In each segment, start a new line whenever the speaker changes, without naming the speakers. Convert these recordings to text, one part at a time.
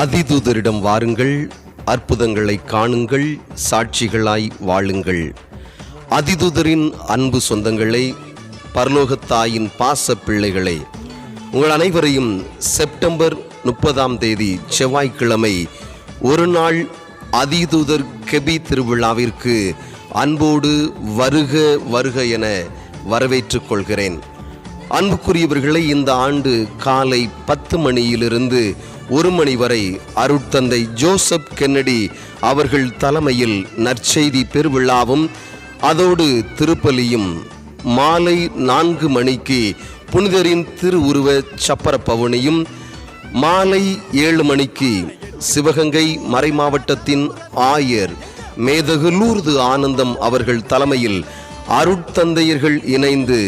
அதிதூதரிடம் வாருங்கள் அற்புதங்களை காணுங்கள் சாட்சிகளாய் வாழுங்கள். அதிதூதரின் அன்பு சொந்தங்களே பரலோகத்தாயின் பாச பிள்ளைகளே உங்கள் அனைவரையும் செப்டம்பர் முப்பதாம் தேதி செவ்வாய்க்கிழமை ஒரு நாள் அதிதூதர் கெபி திருவிழாவிற்கு அன்போடு வருக வருக என வரவேற்றுக் கொள்கிறேன். அன்புக்குரியவர்களை இந்த ஆண்டு காலை பத்து மணியிலிருந்து ஒரு மணி வரை அருட்தந்தை ஜோசப் கென்னடி அவர்கள் தலைமையில் நற்செய்தி பெருவிழாவும் அதோடு திருப்பலியும் மாலை நான்கு மணிக்கு புனிதரின் திருவுருவ சப்பர பவனியும் மாலை ஏழு மணிக்கு சிவகங்கை மறைமாவட்டத்தின் ஆயர் மேதகு லூர்து ஆனந்தம் அவர்கள் தலைமையில் அருட்தந்தையர்கள் இணைந்து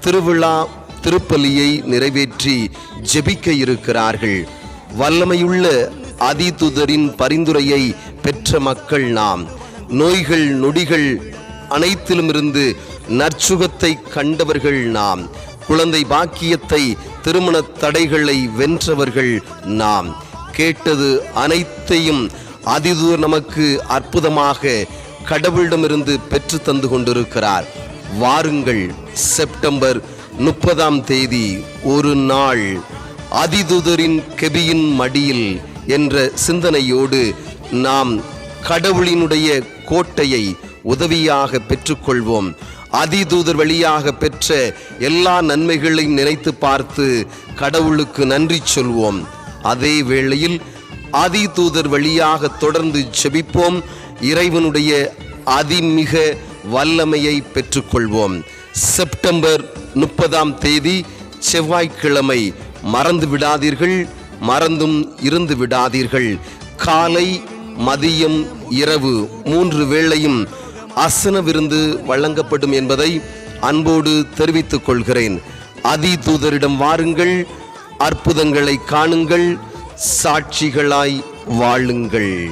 திருவிழா திருப்பலியை நிறைவேற்றி ஜெபிக்க இருக்கிறார்கள். வல்லமையுள்ள அதிதுதரின் பரிந்துரையை பெற்ற மக்கள் நாம். நோய்கள் நொடிகள் அனைத்திலுமிருந்து நற்சுகத்தை கண்டவர்கள் நாம். குழந்தை பாக்கியத்தை திருமண தடைகளை வென்றவர்கள் நாம். கேட்டது அனைத்தையும் அதிதூர் நமக்கு அற்புதமாக கடவுளிடமிருந்து பெற்று தந்து கொண்டிருக்கிறார். வாருங்கள் செப்டம்பர் முப்பதாம் தேதி ஒரு நாள் அதிதுதரின் கெபியின் மடியில் என்ற சிந்தனையோடு நாம் கடவுளினுடைய கோட்டையை உதவியாக பெற்றுக்கொள்வோம். அதிதூதர் வழியாக பெற்ற எல்லா நன்மைகளையும் நினைத்து பார்த்து கடவுளுக்கு நன்றி சொல்வோம். அதே வேளையில் அதிதூதர் வழியாக தொடர்ந்து செபிப்போம். இறைவனுடைய அதிமிக வல்லமையை பெற்றுக்கொள்வோம். செப்டம்பர் முப்பதாம் தேதி செவ்வாய்க்கிழமை மறந்து விடாதீர்கள் மறந்தும் இருந்து விடாதீர்கள். காலை மதியம் இரவு மூன்று வேளையும் அசன விருந்து வழங்கப்படும் என்பதை அன்போடு தெரிவித்துக் கொள்கிறேன். அதி தூதரிடம் வாருங்கள் அற்புதங்களை காணுங்கள் சாட்சிகளாய் வாழுங்கள்.